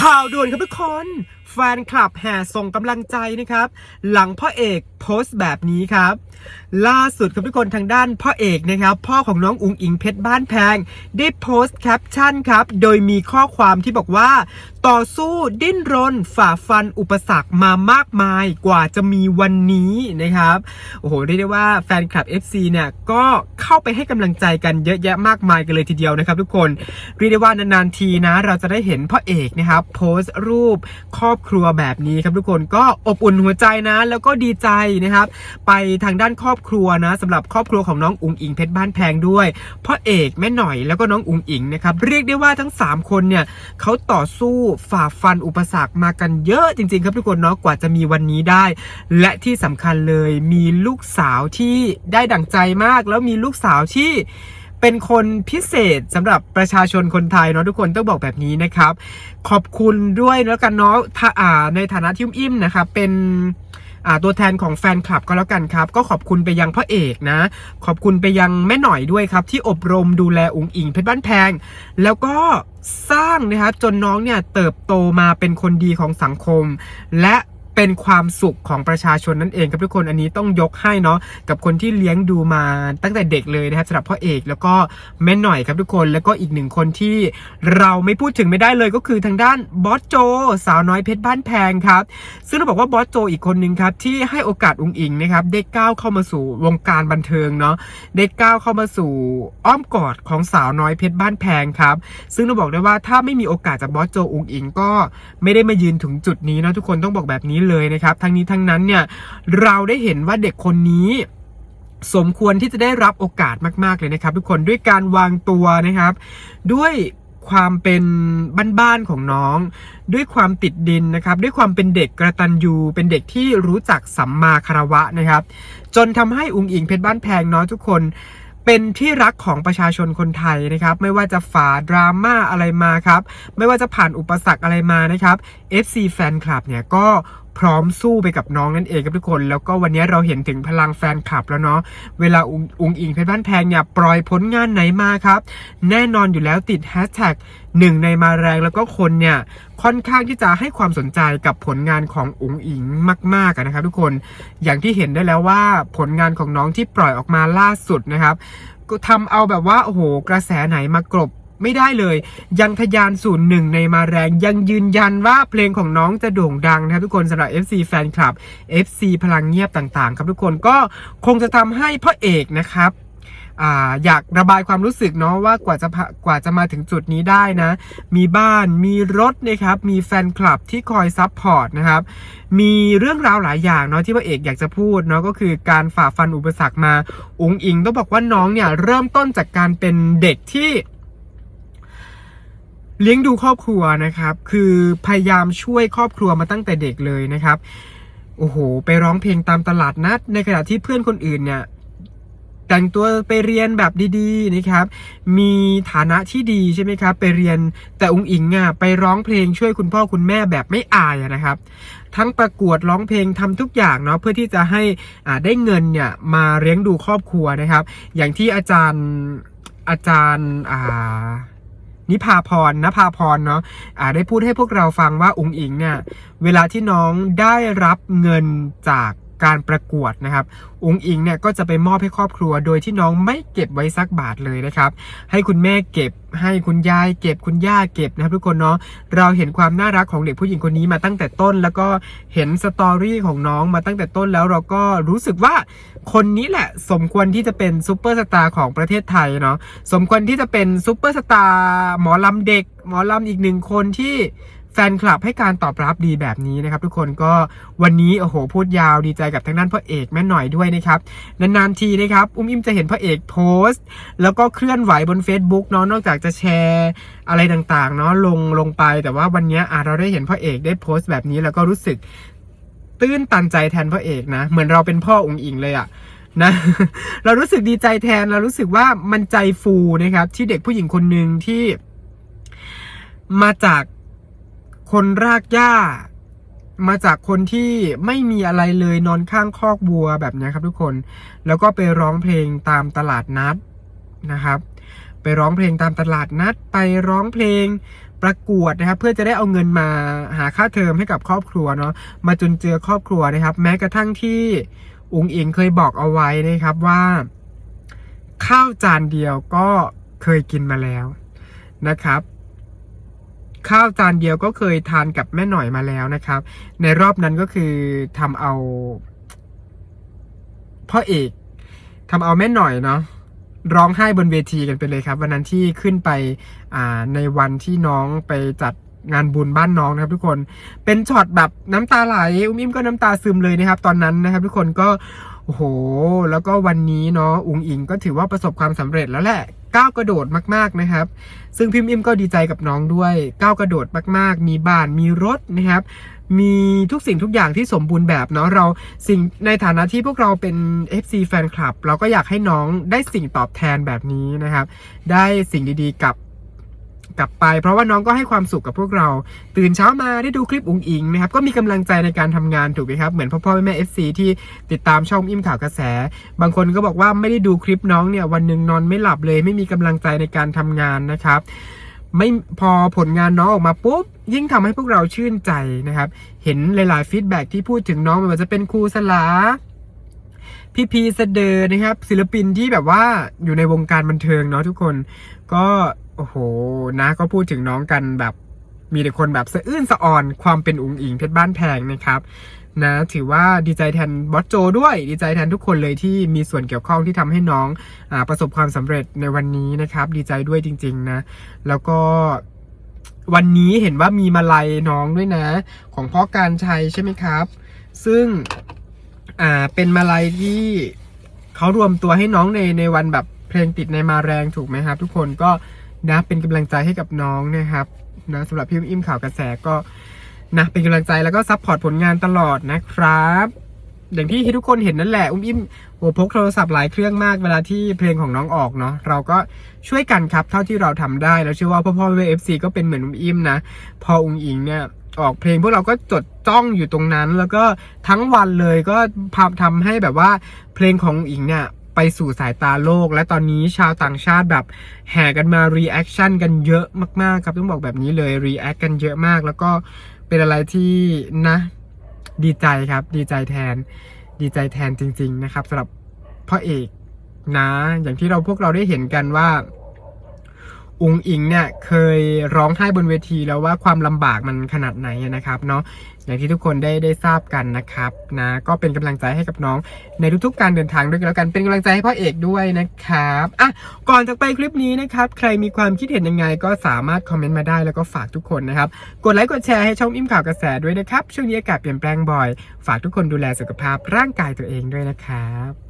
ข่าวด่วนครับทุกคน แฟนคลับแห่ส่งกำลังใจนะครับ หลังพ่อเอกโพสต์แบบนี้ครับ ล่าสุดครับทุกคนทางด้านพ่อเอกนะครับ พ่อของน้องอุงอิงเพชรบ้านแพง ได้โพสต์แคปชั่นครับ โดยมีข้อความที่บอกว่า ต่อสู้ดิ้นรน ฝ่าฟันอุปสรรคมามากมายกว่าจะมีวันนี้นะครับ โอ้โหเรียกได้ว่าแฟนคลับ FC เนี่ยก็เข้าไปให้กำลังใจกันเยอะแยะมากมายกันเลยทีเดียวนะครับ ทุกคนเรียกได้ว่านานๆทีนะ เราจะได้เห็นพ่อเอกนะครับโพสต์รูปครอบครัวแบบนี้ครับทุกคนก็อบอุ่นหัวใจนะ แล้วก็ดีใจนะครับ ไปทางด้านครอบครัวนะสำหรับครอบครัวของน้องอุงอิงเพชรบ้านแพงด้วยพ่อเอกแม่หน่อยแล้วก็น้องอุงอิงนะครับเรียกได้ว่าทั้ง 3 คนเนี่ยเขาต่อสู้ฝ่าฟันอุปสรรคมากันเยอะจริง ๆ ครับทุกคนเนาะกว่าจะมีวันนี้ได้ และที่สำคัญเลยมีลูกสาวที่ได้ดั่งใจมาก แล้วมีลูกสาวที่เป็นคนพิเศษสำหรับประชาชนคนไทยเนาะทุกคนต้องบอกแบบนี้นะครับ ขอบคุณด้วยแล้วกันเนาะในฐานะที่อุ้มอิ่มนะครับเป็น ตัวแทนของแฟนคลับก็แล้วกันครับ ก็ขอบคุณไปยังพ่อเอกนะ ขอบคุณไปยังแม่หน่อยด้วยครับ ที่อบรมดูแลอุ๋งอิงเพชรบ้านแพง แล้วก็สร้างนะครับจนน้องเนี่ยเติบโตมาเป็นคนดีของสังคม และ เป็นความสุขของประชาชนนั่นเองครับทุกคนอันนี้ต้องยกให้เนาะกับคนที่เลี้ยงดูมาตั้งแต่เด็กเลยนะครับสำหรับพ่อเอกแล้วก็แม่หน่อยครับทุกคนแล้วก็อีกหนึ่งคนที่เราไม่พูดถึงไม่ได้เลยก็คือทางด้านบอสโจ สาวน้อยเพชรบ้านแพงครับ ซึ่งเราบอกว่าบอสโจอีกคนนึงครับที่ให้โอกาสอุงอิงนะครับได้ก้าวเข้ามาสู่วงการบันเทิงเนาะได้ก้าวเข้ามาสู่อ้อมกอดของสาวน้อยเพชรบ้านแพงครับ ซึ่งเราบอกได้ว่าถ้าไม่มีโอกาสจากบอสโจอุงอิงก็ไม่ได้มายืนถึงจุดนี้นะทุกคนต้องบอกแบบนี้เลยนะครับ ทั้งนี้ทั้งนั้นเนี่ยเราได้เห็นว่าเด็กคนนี้สมควรที่จะได้รับโอกาสมาก ๆ เลยนะครับ ทุกคนด้วยการวางตัวนะครับ ด้วยความเป็นบ้านๆของน้อง ด้วยความติดดินนะครับ ด้วยความเป็นเด็กกระตันยูเป็นเด็กที่รู้จักสัมมาคารวะนะครับ จนทำให้อุงอิงเพชรบ้านแพงเนาะทุกคนเป็นที่รักของประชาชนคนไทยนะครับ ไม่ว่าจะฝ่าดราม่าอะไรมาครับ ไม่ว่าจะผ่านอุปสรรคอะไรมานะครับ FC แฟนคลับเนี่ยก็ พร้อมสู้ไปกับน้องนั่นเองครับทุกคน แล้วก็วันนี้เราเห็นถึงพลังแฟนคลับแล้วเนาะเวลาองอุงอิงเพชรบ้านแพงเนี่ยปล่อยผลงานไหนมาครับ แน่นอนอยู่แล้วติดแฮชแท็กหนึ่งในมาแรงแล้วก็คนเนี่ยค่อนข้างที่จะให้ความสนใจกับผลงานของอุงอิงมากๆนะครับ ทุกคนอย่างที่เห็นได้แล้วว่าผลงานของน้องที่ปล่อยออกมาล่าสุดนะครับก็ทำเอาแบบว่าโอ้โหกระแสไหนมากรบ ไม่ได้เลย ยังทะยานสู่หนึ่งในมาแรงยังยืนยันว่าเพลงของน้องจะโด่งดังนะครับทุกคนสำหรับ FC แฟนคลับ FC พลังเงียบต่างๆ ครับทุกคนก็คงจะทำให้พ่อเอกนะครับอยากระบายความรู้สึกเนาะว่ากว่าจะกว่าจะมาถึงจุดนี้ได้นะ มีบ้านมีรถนะครับ มีแฟนคลับที่คอยซัพพอร์ตนะครับ มีเรื่องราวหลายอย่างเนาะที่พระเอกอยากจะพูดเนาะก็คือการฝ่าฟันอุปสรรคมา อุงอิงต้องบอกว่าน้องเนี่ยเริ่มต้นจากการเป็นเด็กที่ เลี้ยงดูครอบครัวนะครับ คือพยายามช่วยครอบครัวมาตั้งแต่เด็กเลยนะครับ โอ้โห ไปร้องเพลงตามตลาดนัด ในขณะที่เพื่อนคนอื่นเนี่ยแต่งตัวไปเรียนแบบดีๆนะครับ มีฐานะที่ดีใช่ไหมครับ ไปเรียนแต่องค์อิงอะไปร้องเพลงช่วยคุณพ่อคุณแม่แบบไม่อายนะครับ ทั้งประกวดร้องเพลงทำทุกอย่างเนาะเพื่อที่จะให้ได้เงินเนี่ยมาเลี้ยงดูครอบครัวนะครับ อย่างที่อาจารย์อาจารย์อ่า นิพาพรนภาพรเนาะอ่าได้พูดให้พวกเราฟังว่าอุ๋งอิงเนี่ยเวลาที่น้องได้รับเงินจาก การประกวดนะครับอุ๋งอิงเนี่ยก็จะไปมอบให้ครอบครัว โดยที่น้องไม่เก็บไว้สักบาทเลยนะครับ ให้คุณแม่เก็บ ให้คุณยายเก็บคุณย่าเก็บนะครับทุกคนเนาะเราเห็นความน่ารักของเด็กผู้หญิงคนนี้มาตั้งแต่ต้น แล้วก็เห็นสตอรี่ของน้องมาตั้งแต่ต้นแล้วเราก็รู้สึกว่าคนนี้แหละสมควรที่จะเป็นซูเปอร์สตาร์ของประเทศไทยเนาะสมควรที่จะเป็นซูเปอร์สตาร์หมอลำเด็ก หมอลำอีกหนึ่งคนที่ แฟนคลับให้การตอบรับดีแบบนี้นะครับทุกคนก็วันนี้โอ้โหพูดยาวดีใจกับทางด้านพ่อเอกแม่หน่อยด้วยนะครับนานๆทีนะครับอุ้มอิมจะเห็นพ่อเอกโพสต์ แล้วก็เคลื่อนไหวบน Facebook เนาะนอกจากจะแชร์อะไรต่างๆเนาะลงลงไปแต่ว่าวันนี้อะเราได้เห็นพ่อเอกได้โพสต์แบบนี้แล้วก็รู้สึกตื้นตันใจแทนพ่อเอกนะ เหมือนเราเป็นพ่อองค์อิงเลยอะนะเรารู้สึกดีใจแทนเรารู้สึกว่ามันใจฟูนะครับ ที่เด็กผู้หญิงคนหนึ่งที่มาจาก คนรากหญ้า มาจากคนที่ไม่มีอะไรเลยนอนข้างคอกวัวแบบนี้ครับทุกคน แล้วก็ไปร้องเพลงตามตลาดนัดนะครับ ไปร้องเพลงตามตลาดนัด ไปร้องเพลงประกวดนะครับ เพื่อจะได้เอาเงินมาหาค่าเทอมให้กับครอบครัวเนาะมาจนเจอครอบครัวนะครับ แม้กระทั่งที่อุงอิงเคยบอกเอาไว้นะครับว่า ข้าวจานเดียวก็เคยกินมาแล้วนะครับ ข้าวจานเดียวก็เคยทานกับแม่หน่อยมาแล้วนะครับ ในรอบนั้นก็คือทำเอาพ่อเอกทำเอาแม่หน่อยเนาะร้องไห้บนเวทีกันไปเลยครับ วันนั้นที่ขึ้นไปในวันที่น้องไปจัด งานบุญบ้านน้องนะครับ ทุกคนเป็นช็อตแบบน้ำตาไหลอุ้มอิ่มก็น้ำตาซึมเลยนะครับ ตอนนั้นนะครับ ทุกคนก็โอ้โห แล้วก็วันนี้เนาะอุงอิงก็ถือว่าประสบความสำเร็จแล้วแหละก้าวกระโดดมากๆนะครับ ซึ่งพิมพ์อิมก็ดีใจกับน้องด้วยก้าวกระโดดมากๆ มีบ้านมีรถนะครับ มีทุกสิ่งทุกอย่างที่สมบูรณ์แบบเนาะเราสิ่งในฐานะที่พวกเราเป็น FC แฟนคลับ เราก็อยากให้น้องได้สิ่งตอบแทนแบบนี้นะครับ ได้สิ่งดีๆกับ กลับไป เพราะว่าน้องก็ให้ความสุขกับพวกเรา ตื่นเช้ามาได้ดูคลิปอุ๋งอิงนะครับก็มีกำลังใจในการทำงานถูกไหมครับเหมือนพ่อพ่อแม่ FC ที่ติดตามช่องอิ่มข่าวกระแส บางคนก็บอกว่าไม่ได้ดูคลิปน้องเนี่ยวันหนึ่งนอนไม่หลับเลย ไม่มีกำลังใจในการทำงานนะครับไม่พอผลงานน้องออกมาปุ๊บ ยิ่งทำให้พวกเราชื่นใจนะครับ เห็นหลาย ๆ ฟีดแบ็กที่พูดถึงน้องไม่ว่าจะเป็นครูสลาพี่พีเสเดอร์นะครับศิลปินที่แบบว่าอยู่ในวงการบันเทิงเนาะทุกคน ก็ โอ้โหนะก็พูดถึงน้องกันแบบมีแต่คนแบบสะอื้นสะออนความเป็นอุ๋งอิงเพชรบ้านแพงนะครับนะถือว่าดีใจแทนบอสโจด้วยดีใจแทนทุกคนเลยที่มีส่วนเกี่ยวข้องที่ทำให้น้องอประสบความสำเร็จในวันนี้นะครับ ดีใจด้วยจริง ๆ นะ แล้วก็วันนี้เห็นว่ามีมาลัยน้องด้วยนะ ของพ่อการชัยใช่ไหมครับ ซึ่งอ่าเป็นมาลัยที่เขารวมตัวให้น้องในในวันแบบเพลงติดในมาแรงถูกไหมครับ ทุกคนก็ นะเป็นกำลังใจให้กับน้องนะครับนะสำหรับพี่อิ่มข่าวกระแสก็นะเป็นกำลังใจแล้วก็ซัพพอร์ตผลงานตลอดนะครับอย่างที่ทุกคนเห็นนั่นแหละ อุ้มอิ่มโอ้พกโทรศัพท์หลายเครื่องมากเวลาที่เพลงของน้องออกเนาะเราก็ช่วยกันครับ เท่าที่เราทำได้แล้วเชื่อว่าพ่อพ่อเอฟซีก็เป็นเหมือนอุ้มอิ่มนะ พออุ้งอิงเนี่ยออกเพลงพวกเราก็จดจ้องอยู่ตรงนั้น แล้วก็ทั้งวันเลยก็พาทำให้แบบว่าเพลงของอิงเนี่ย ไปสู่สายตาโลก และตอนนี้ชาวต่างชาติแบบแห่กันมารีแอคชั่นกันเยอะมากๆครับต้องบอกแบบนี้เลยรีแอคกันเยอะมาก แล้วก็เป็นอะไรที่นะ ดีใจครับ ดีใจแทน ดีใจแทนจริง ๆ นะครับสำหรับพ่อเอกนะ อย่างที่เราพวกเราได้เห็นกันว่าอุงอิงเนี่ยเคยร้องไห้บนเวทีแล้วว่าความลำบากมันขนาดไหนนะครับเนาะ อย่างที่ทุกคนได้ได้ทราบกันนะครับนะก็เป็นกำลังใจให้กับน้องในทุกๆการเดินทางด้วยกันแล้วกันเป็นกำลังใจให้พ่อเอกด้วยนะครับอะก่อนจะไปคลิปนี้นะครับใครมีความคิดเห็นยังไง ก็สามารถคอมเมนต์มาได้แล้วก็ฝากทุกคนนะครับกดไลค์กดแชร์ให้ช่องอิ่มข่าวกระแสด้วยนะครับช่วงนี้อากาศเปลี่ยนแปลงบ่อย ฝากทุกคนดูแลสุขภาพร่างกายตัวเองด้วยนะครับ